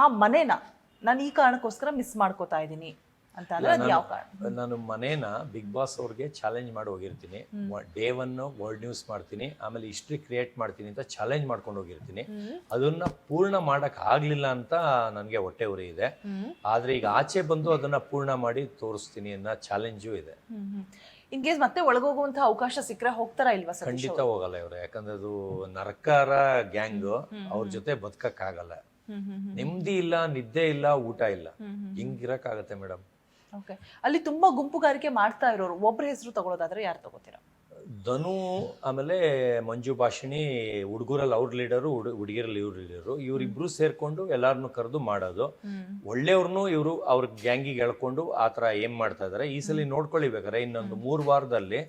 ಆ ಮನೇನ ನಾನು ಈ ಕಾರಣಕ್ಕೋಸ್ಕರ ಮಿಸ್ ಮಾಡ್ಕೋತಾ ಇದ್ದೀನಿ ಅಂತ ಅಂದ್ರೆ ಅದು ಯಾವ ಕಾರಣ? ನಾನು ಮನೇನ ಬಿಗ್ ಬಾಸ್ ಅವ್ರಿಗೆ ಚಾಲೆಂಜ್ ಮಾಡಿ ಹೋಗಿರ್ತೀನಿ. ಡೇ ಒನ್ ವರ್ಲ್ಡ್ ನ್ಯೂಸ್ ಮಾಡ್ತೀನಿ ಆಮೇಲೆ ಹಿಸ್ಟ್ರಿ ಕ್ರಿಯೇಟ್ ಮಾಡ್ತೀನಿ ಅಂತ ಚಾಲೆಂಜ್ ಮಾಡ್ಕೊಂಡು ಹೋಗಿರ್ತೀನಿ. ಅದನ್ನ ಪೂರ್ಣ ಮಾಡಕ್ ಆಗ್ಲಿಲ್ಲ ಅಂತ ನನಗೆ ಹೊಟ್ಟೆ ಉರಿ ಇದೆ. ಆದ್ರೆ ಈಗ ಆಚೆ ಬಂದು ಅದನ್ನ ಪೂರ್ಣ ಮಾಡಿ ತೋರಿಸ್ತೀನಿ ಅನ್ನೋ ಚಾಲೆಂಜು ಇದೆ. ಇನ್ ಕೇಸ್ ಮತ್ತೆ ಒಳಗೋಗುವಂತಹ ಅವಕಾಶ ಸಿಕ್ಕರೆ ಹೋಗ್ತಾರಾ ಇಲ್ವಾ ಸರ್ ಖಂಡಿತ ಹೋಗಲ್ಲ ಇವ್ರೆ ಯಾಕಂದ್ರೆ ಅದು ನರಕಾರ ಗ್ಯಾಂಗ್ ಅವ್ರ ಜೊತೆ ಬದುಕಕ್ ಆಗಲ್ಲ ಹ್ಮ್ ಹ್ಮ್ ನೆಮ್ಮದಿ ಇಲ್ಲ ನಿದ್ದೆ ಇಲ್ಲ ಊಟ ಇಲ್ಲ. ಹಿಂಗಿರಕ್ಕಾಗತ್ತೆ ಮೇಡಮ್. ಓಕೆ ಅಲ್ಲಿ ತುಂಬಾ ಗುಂಪುಗಾರಿಕೆ ಮಾಡ್ತಾ ಇರೋರು ಒಬ್ಬರ ಹೆಸರು ತಗೊಳ್ಳೋದಾದ್ರೆ ಯಾರು ತಗೋತೀರಾ? ಧನು ಆಮೇಲೆ ಮಂಜು ಭಾಷಿಣಿ ಹುಡುಗರಲ್ಲಿ ಅವ್ರ ಲೀಡರು ಹುಡುಗಿರಲ್ಲಿ ಇವ್ರ ಲೀಡರು ಇವರಿಬ್ರು ಸೇರ್ಕೊಂಡು ಎಲ್ಲಾರನ್ನು ಕರೆದು ಮಾಡೋದು. ಒಳ್ಳೆಯವ್ರನ್ನು ಇವರು ಅವ್ರ ಗ್ಯಾಂಗಿಗೆ ಹೇಳ್ಕೊಂಡು ಆ ಥರ ಏನ್ ಮಾಡ್ತಾ ಇದಾರೆ? ಈ ಸಲ ನೋಡ್ಕೊಳ್ಳಿ ಬೇಕಾದ್ರೆ ಇನ್ನೊಂದು ಮೂರು ವಾರದಲ್ಲಿ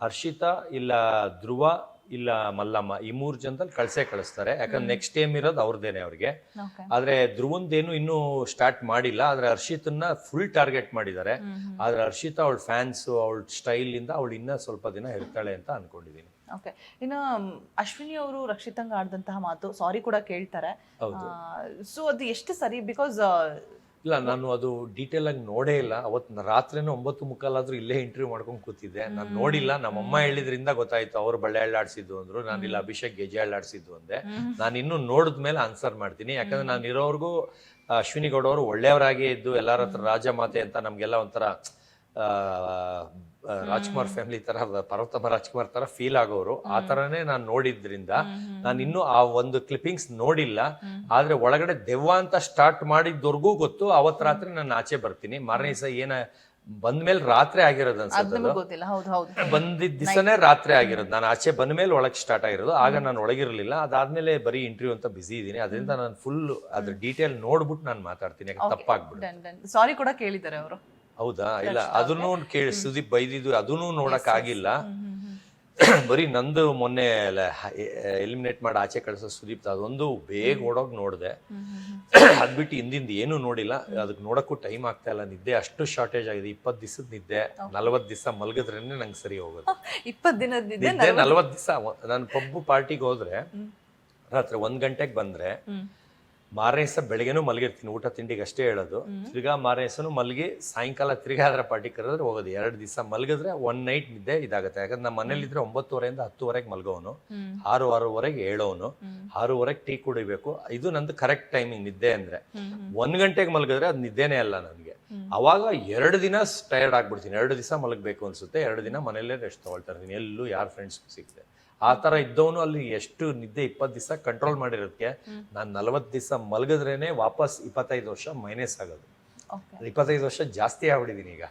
ಹರ್ಷಿತಾ ಇಲ್ಲ ಧ್ರುವ ಇಲ್ಲ ಮಲ್ಲಮ್ಮ ಈ ಮೂರು ಜನದಲ್ಲಿ ಕಳ್ಸೇ ಕಳಿಸ್ತಾರೆ. ಯಾಕಂದ್ರೆ ನೆಕ್ಸ್ಟ್ ಟೈಮ್ ಇರೋದು ಅವ್ರದ್ದೇನೆ ಅವ್ರಿಗೆ. ಆದ್ರೆ ಧ್ರುವಂದೇನು ಇನ್ನೂ ಸ್ಟಾರ್ಟ್ ಮಾಡಿಲ್ಲ. ಆದ್ರೆ ಹರ್ಷಿತನ್ನ ಫುಲ್ ಟಾರ್ಗೆಟ್ ಮಾಡಿದ್ದಾರೆ. ಆದ್ರೆ ಹರ್ಷಿತಾ ಅವಳ ಫ್ಯಾನ್ಸ್ ಅವಳ ಸ್ಟೈಲ್ ಇಂದ ಅವಳು ಇನ್ನ ಸ್ವಲ್ಪ ದಿನ ಇರ್ತಾಳೆ ಅಂತ ಅನ್ಕೊಂಡಿದೀನಿ. ಓಕೆ ಇನ್ನು ಅಶ್ವಿನಿ ಅವರು ರಕ್ಷಿತಂಗ ಆಡಿದಂತಹ ಮಾತು ಸಾರಿ ಕೂಡ ಕೇಳ್ತಾರೆ. ಹೌದು. ಸೊ ಅದು ಎಷ್ಟು ಸರಿ ಬಿಕಾಸ್ ಇಲ್ಲ ನಾನು ಅದು ಡೀಟೇಲ್ ಆಗಿ ನೋಡೇ ಇಲ್ಲ. ಅವತ್ತು ರಾತ್ರಿನೂ ಒಂಬತ್ತು ಮುಕ್ಕಾಲಾದ್ರೂ ಇಲ್ಲೇ ಇಂಟರ್ವ್ಯೂ ಮಾಡ್ಕೊಂಡು ಕೂತಿದ್ದೆ. ನಾನು ನೋಡಿಲ್ಲ. ನಮ್ಮಮ್ಮ ಹೇಳಿದ್ರಿಂದ ಗೊತ್ತಾಯ್ತು. ಅವ್ರು ಬಳ್ಳೆ ಹಳ್ಳಾಡ್ಸಿದ್ದು ಅಂದ್ರು. ನಾನು ಇಲ್ಲ ಅಭಿಷೇಕ್ ಗೆಜೆ ಹಳ್ಳಾಡ್ಸಿದ್ದು ಅಂದೆ ನಾನು ಇನ್ನು ನೋಡಿದ್ಮೇಲೆ ಆನ್ಸರ್ ಮಾಡ್ತೀನಿ. ಯಾಕಂದ್ರೆ ನಾನು ಇರೋವರೆಗೂ ಅಶ್ವಿನಿ ಗೌಡ ಅವರು ಒಳ್ಳೆಯವರಾಗೇ ಇದ್ದು ಎಲ್ಲರ ಹತ್ರ ರಾಜ ಮಾತೆ ಅಂತ ನಮಗೆಲ್ಲ ಒಂಥರ ರಾಜ್ಕುಮಾರ್ ಫ್ಯಾಮಿಲಿ ತರ ಪರ್ವತಮ ರಾಜ್ಕುಮಾರ್ ತರ ಫೀಲ್ ಆಗೋರು. ಆ ತರನೇ ನಾನು ನೋಡಿದ್ರಿಂದ ನಾನು ಇನ್ನೂ ಆ ಒಂದು ಕ್ಲಿಪ್ಪಿಂಗ್ಸ್ ನೋಡಿಲ್ಲ. ಆದ್ರೆ ಒಳಗಡೆ ದೆವ್ವ ಅಂತ ಸ್ಟಾರ್ಟ್ ಮಾಡಿದ್ದವರೆಗೂ ಗೊತ್ತು. ಅವತ್ ರಾತ್ರಿ ನಾನು ಆಚೆ ಬರ್ತೀನಿ. ಮಾರನೇ ದಿವಸ ಏನ ಬಂದ್ಮೇಲೆ ರಾತ್ರಿ ಆಗಿರೋದು ಅನ್ಸುತ್ತೆ ಬಂದಿದ್ದ ದಿವಸನೇ ರಾತ್ರಿ ಆಗಿರೋದು. ನಾನು ಆಚೆ ಬಂದ ಮೇಲೆ ಒಳಗೆ ಸ್ಟಾರ್ಟ್ ಆಗಿರೋದು. ಆಗ ನಾನು ಒಳಗಿರಲಿಲ್ಲ. ಅದಾದ್ಮೇಲೆ ಬರೀ ಇಂಟರ್ವ್ಯೂ ಅಂತ ಬಿಸಿ ಇದ್ದೀನಿ ಅದರಿಂದ ನಾನು ಫುಲ್ ಅದ್ರ ಡೀಟೇಲ್ ನೋಡ್ಬಿಟ್ಟು ನಾನು ಮಾತಾಡ್ತೀನಿ. ಯಾಕೆ ಡನ್ ಸಾರಿ ಕೂಡ ಕೇಳಿದ್ದಾರೆ ಅವರು. ಹೌದಾ? ಇಲ್ಲ ಅದನ್ನು ಕೇಳಿ ಸುದೀಪ್ ಬೈದಿದ್ದು ಅದನ್ನು ನೋಡಕ್ ಆಗಿಲ್ಲ. ಬರೀ ನಂದು ಮೊನ್ನೆ ಎಲಿಮಿನೇಟ್ ಮಾಡಿ ಆಚೆ ಕಳಿಸೋ ಸುದೀಪ್ ಅದೊಂದು ಬೇಗ ಓಡೋಗಿ ನೋಡಿದೆ. ಅದ್ಬಿಟ್ಟು ಹಿಂದಿಂದ ಏನು ನೋಡಿಲ್ಲ. ಅದಕ್ಕೆ ನೋಡಕ್ಕೂ ಟೈಮ್ ಆಗ್ತಾ ಇಲ್ಲ. ನಿದ್ದೆ ಅಷ್ಟು ಶಾರ್ಟೇಜ್ ಆಗಿದೆ. ಇಪ್ಪತ್ತು ದಿವಸದ ನಿದ್ದೆ ನಲವತ್ತು ದಿವಸ ಮಲಗಿದ್ರೇನೆ ನಂಗೆ ಸರಿ ಹೋಗೋದು. ಇಪ್ಪತ್ ದಿನದಿದ್ದೆ ನಿದ್ದೆ ನಲವತ್ತು ದಿವಸ ನಾನು ಪಬ್ಬು ಪಾರ್ಟಿಗೆ ಹೋದ್ರೆ ರಾತ್ರಿ ಒಂದ್ ಗಂಟೆಗೆ ಬಂದ್ರೆ ಮಾರನೇ ದಿವಸ ಬೆಳಗ್ಗೆನೂ ಮಲಗಿರ್ತೀನಿ ಊಟ ತಿಂಡಿಗೆ ಅಷ್ಟೇ ಹೇಳೋದು. ತಿರ್ಗಾ ಮಾರನೇ ದಿವಸನೂ ಮಲಗಿ ಸಾಯಂಕಾಲ ತಿರ್ಗಾ ಅದರ ಪಾರ್ಟಿ ಕರೆದ್ರೆ ಹೋಗೋದು. ಎರಡು ದಿವಸ ಮಲಗಿದ್ರೆ ಒನ್ ನೈಟ್ ನಿದ್ದೆ ಇದಾಗುತ್ತೆ. ಯಾಕಂದ್ರೆ ನಮ್ಮ ಮನೇಲಿದ್ರೆ ಒಂಬತ್ತುವರೆಯಿಂದ ಹತ್ತುವರೆಗೆ ಮಲಗೋನು. ಆರು ಆರೂವರೆಗೆ ಹೇಳೋನು ಆರೂವರೆಗೆ ಟೀ ಕುಡಿಬೇಕು. ಇದು ನಂದು ಕರೆಕ್ಟ್ ಟೈಮಿಂಗ್ ನಿದ್ದೆ ಅಂದ್ರೆ. ಒಂದ್ ಗಂಟೆಗೆ ಮಲಗಿದ್ರೆ ಅದು ನಿದ್ದೆನೇ ಅಲ್ಲ ನನಗೆ. ಅವಾಗ ಎರಡು ದಿನ ಟಯರ್ಡ್ ಆಗ್ಬಿಡ್ತೀನಿ. ಎರಡು ದಿವಸ ಮಲಗಬೇಕು ಅನ್ಸುತ್ತೆ. ಎರಡು ದಿನ ಮನೆಯಲ್ಲೇ ರೆಸ್ಟ್ ತಗೊಳ್ತಾ ಇರ್ತೀನಿ. ಎಲ್ಲೂ ಯಾರ ಫ್ರೆಂಡ್ಸ್ ಸಿಗ್ತೆ ಆ ತರ ಇದ್ದವನು ಅಲ್ಲಿ ಎಷ್ಟು ನಿದ್ದೆ ಇಪ್ಪತ್ತು ದಿವಸ ಕಂಟ್ರೋಲ್ ಮಾಡಿರೋದಕ್ಕೆ ನಾನು ನಲವತ್ತು ದಿವಸ ಮಲಗಿದ್ರೇನೆ ವಾಪಸ್ ಇಪ್ಪತ್ತೈದು ವರ್ಷ ಮೈನಸ್ ಆಗೋದು. ಇಪ್ಪತ್ತೈದು ವರ್ಷ ಜಾಸ್ತಿ ಆಗ್ಬಿಟ್ಟಿದೀನಿ ಈಗ.